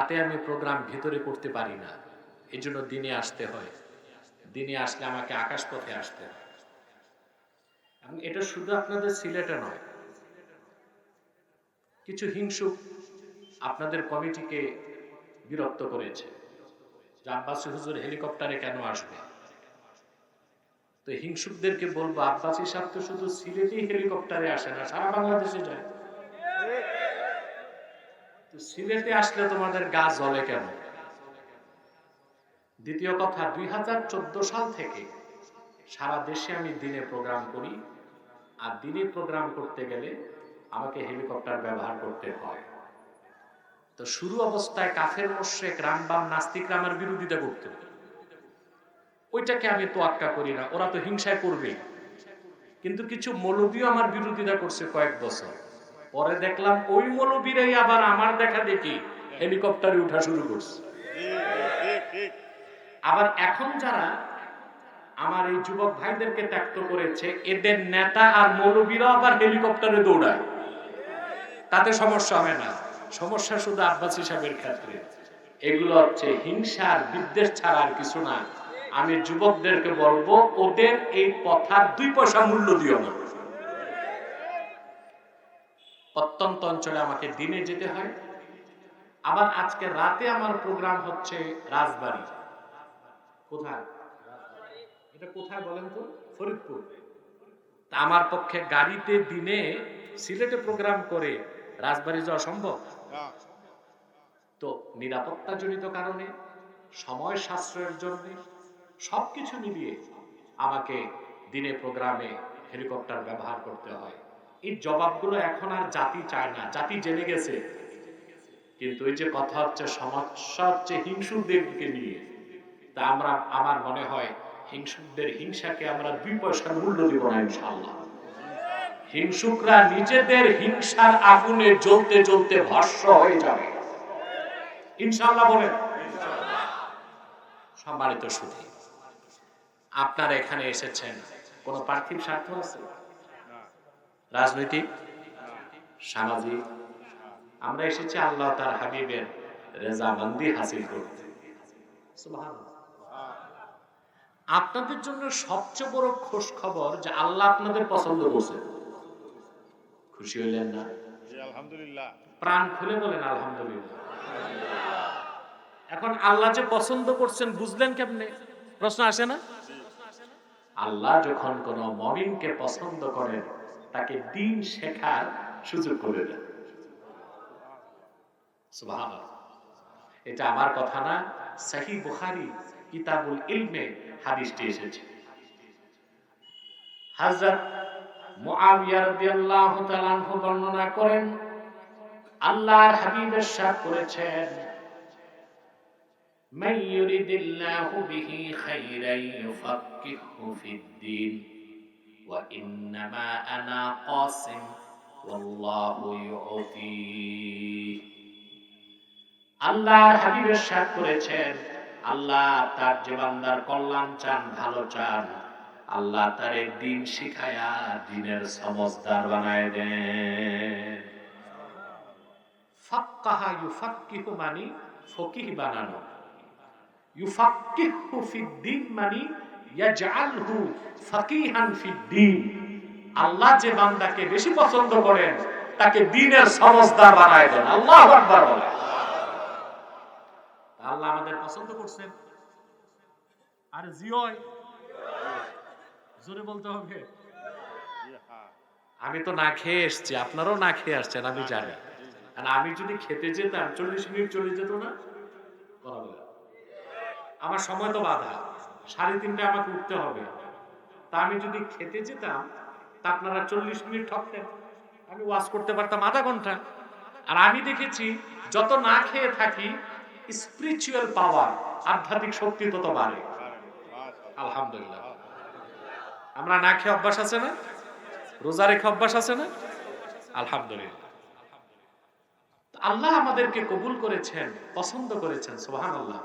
রাতে আমি প্রোগ্রাম ভিতরে করতে পারি না। এই জন্য দিনে আসতে হয়। দিনে আসলে আমাকে আকাশপথে আসতে হয়। এবং এটা শুধু আপনাদের সিলেটে নয়, কিছু হিংসুক আপনাদের কমিটিকে বিরক্ত করেছে যে, আব্বাসী হুজুর হেলিকপ্টারে কেন আসবে? তো হিংসুকদেরকে বলব, আব্বাসী সাহেব তো শুধু সিলেটেই হেলিকপ্টারে আসে না, সারা বাংলাদেশে যায়। সিলেটে আসলে তোমাদের গা জ্বলে কেন? দ্বিতীয় কথা, দুই হাজার চোদ্দ সাল থেকে সারা দেশে আমি দিনে প্রোগ্রাম করি। আর দিনে প্রোগ্রাম করতে গেলে আমাকে হেলিকপ্টার ব্যবহার করতে হয়। তো শুরু অবস্থায় কাফের মোশেক রামবাম নাস্তিকরা আমার বিরোধিতা করত। ওইটাকে আমি তোয়াক্কা করি না, ওরা তো হিংসায় করবে কিন্তু কিছু মৌলবীও আমার বিরোধিতা করছে কয়েক বছর। পরে দেখলাম ওই মৌলবীরাই আবার আমার দেখা দেখি হেলিকপ্টারে উঠা শুরু করছে। আবার এখন যারা আমার এই যুবক ভাইদেরকে ত্যাক্ত করেছে, এদের নেতা আর মৌলবীরা আবার হেলিকপ্টারে দৌড়ায়। তাতে সমস্যা হয় না। সমস্যা শুধু আব্বাস হিসাবের ক্ষেত্রে। এগুলো হচ্ছে হিংসা আর বিদ্বেষ ছাড়া আর কিছু না। আমি যুবকদেরকে বলব, ওদের এই কথার দুই পয়সা মূল্য দিও না। প্রত্যন্ত অঞ্চলে আমাকে দিনে যেতে হয়। আবার আজকে রাতে আমার প্রোগ্রাম হচ্ছে রাজবাড়ি। কোথায়? এটা কোথায় বলেন তো? ফরিদপুর। তা আমার পক্ষে গাড়িতে দিনে সিলেটে প্রোগ্রাম করে রাজবাড়ি যাওয়া সম্ভব? তো নিরাপত্তা জনিত কারণে সময় সাশ্রয়ের জন্য সবকিছু মিলিয়ে আমাকে দিনে প্রোগ্রামে হেলিকপ্টার ব্যবহার করতে হয়। এই জবাবগুলো এখন আর জাতি চায় না, জাতি জেনে গেছে। কিন্তু এই যে কথা হচ্ছে সমস্যা হচ্ছে হিংসুকদেরকে নিয়ে, তা আমরা, আমার মনে হয় হিংসুকদের হিংসাকে আমরা দুই পয়সার মূল্য দিব না, ইনশাআল্লাহ। হিংসুকরা নিজেদের হিংসার আগুনে জ্বলতে জ্বলতে ভস্য হয়ে যাবে। ইনশাআল্লাহ বলেন। সম্মানিত সুধী, আপনারা এখানে এসেছেন, কোন পার্থিব স্বার্থ আছে? রাজনৈতিক সামাজিক। আমরা এসেছি আল্লাহ তার হাবিবের রেজামন্দি হাসিল করতে। আপনাদের জন্য সবচেয়ে বড় খোশ খবর যে আল্লাহ আপনাদের পছন্দ করছে। খুশি হইলেন না? আলহামদুলিল্লাহ। প্রাণ খুলে বলেন আলহামদুলিল্লাহ। এখন আল্লাহ যে পছন্দ করছেন বুঝলেন কেমনে? প্রশ্ন আসে না? আল্লাহ যখন কোন মমিনকে পছন্দ করেন তাকে দিন শেখার সুযোগ করে দেন। এটা আমার কথা না, সাহি বুখারি কিতাবুল ইলমে হাদিসটি এসেছে। হাজরত মুআবিয়া রাদিয়াল্লাহু তাআলা বর্ণনা করেন, আল্লাহর হাবিব ইরশাদ করেছেন, মান বিহি খাইরান ইউফাক্কিহু ফিদ-দীন وإنما أنا قاسم والله يعطي আল্লাহর হাবিবের সাথ করেছেন আল্লাহ তার যে বান্দার কল্যাণ চান ভালো চান আল্লাহ তার এই দিন শিখায়া দিনের সমজদার বানায় দেন ফাক্কাহা ইউফাক্কিহু মানি ফকিহ বানানো ইউফাক্কিহু ফিদ্দিন মানি ইয়াজআলহু আল্লাহ যে বান্দাকে বেশি পছন্দ করেন, তাকে দিনের সমজদার বানায় দেন। আল্লাহু আকবার আল্লাহ আমাদের পছন্দ করছেন। আর জোরে বলতে হবে। আমি তো না খেয়ে এসছি, আপনারাও না খেয়ে আসছেন, আমি জানি। আর আমি যদি খেতে যেতাম, চল্লিশ মিনিট চলে যেত না? আমার সময় তো বাধা। সাড়ে তিনটে আমাকে উঠতে হবে। তা আমি যদি খেতে যেতাম, তা আপনারা চল্লিশ মিনিট ঠকতেন। আমি ওয়াশ করতে পারতাম আধা ঘণ্টা। আর আমি দেখেছি, যত না খেয়ে থাকি স্পিরিচুয়াল পাওয়ার আধ্যাত্মিক শক্তি তত বাড়ে। আলহামদুলিল্লাহ। আমরা না খেয়ে অভ্যাস আছে না? রোজা রেখে অভ্যাস আছে না? আলহামদুলিল্লাহ। আল্লাহ আমাদেরকে কবুল করেছেন, পছন্দ করেছেন সোহান আল্লাহ